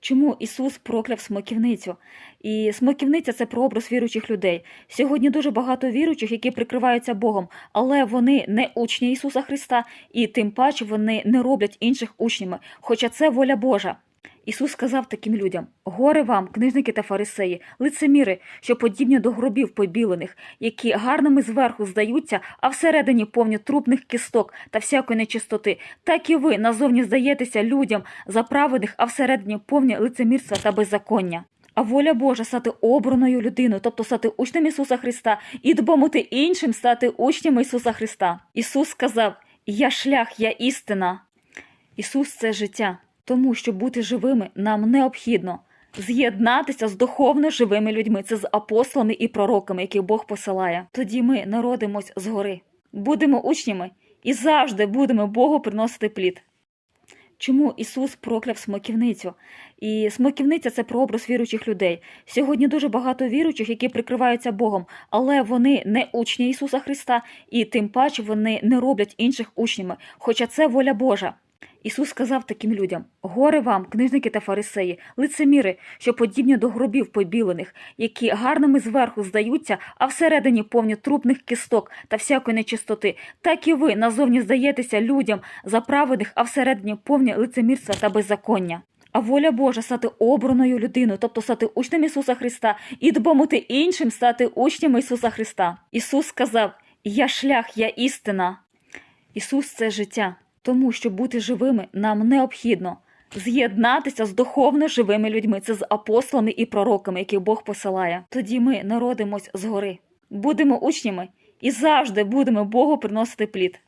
Чому Ісус прокляв смоківницю? І смоківниця це прообраз віруючих людей. Сьогодні дуже багато віруючих, які прикриваються Богом, але вони не учні Ісуса Христа, і тим паче вони не роблять інших учнями, хоча це воля Божа. Ісус сказав таким людям: Горе вам, книжники та фарисеї, лицеміри, що подібні до гробів побілених, які гарними зверху здаються, а всередині повні трупних кісток та всякої нечистоти. Так і ви назовні здаєтеся людям за праведних, а всередині повні лицемірства та беззаконня. А воля Божа стати обраною людиною, тобто стати учнем Ісуса Христа, і допомогти іншим стати учнями Ісуса Христа. Ісус сказав: Я шлях, я істина. Ісус це життя. Тому, щоб бути живими, нам необхідно з'єднатися з духовно живими людьми, це з апостолами і пророками, яких Бог посилає. Тоді ми народимось згори, будемо учнями і завжди будемо Богу приносити плід. Чому Ісус прокляв смоківницю? І смоківниця це прообраз віруючих людей. Сьогодні дуже багато віруючих, які прикриваються Богом, але вони не учні Ісуса Христа, і тим паче вони не роблять інших учнями, хоча це воля Божа. Ісус сказав таким людям: Горе вам, книжники та фарисеї, лицеміри, що подібні до гробів побілених, які гарними зверху здаються, а всередині повні трупних кісток та всякої нечистоти. Так і ви назовні здаєтеся людям за праведних, а всередині повні лицемірства та беззаконня. А воля Божа стати обраною людиною, тобто стати учнем Ісуса Христа, і допомогти іншим стати учнями Ісуса Христа. Ісус сказав: Я шлях, я істина. Ісус це життя. Тому, щоб бути живими, нам необхідно з'єднатися з духовно живими людьми, це з апостолами і пророками, яких Бог посилає. Тоді ми народимось згори, будемо учнями і завжди будемо Богу приносити плід.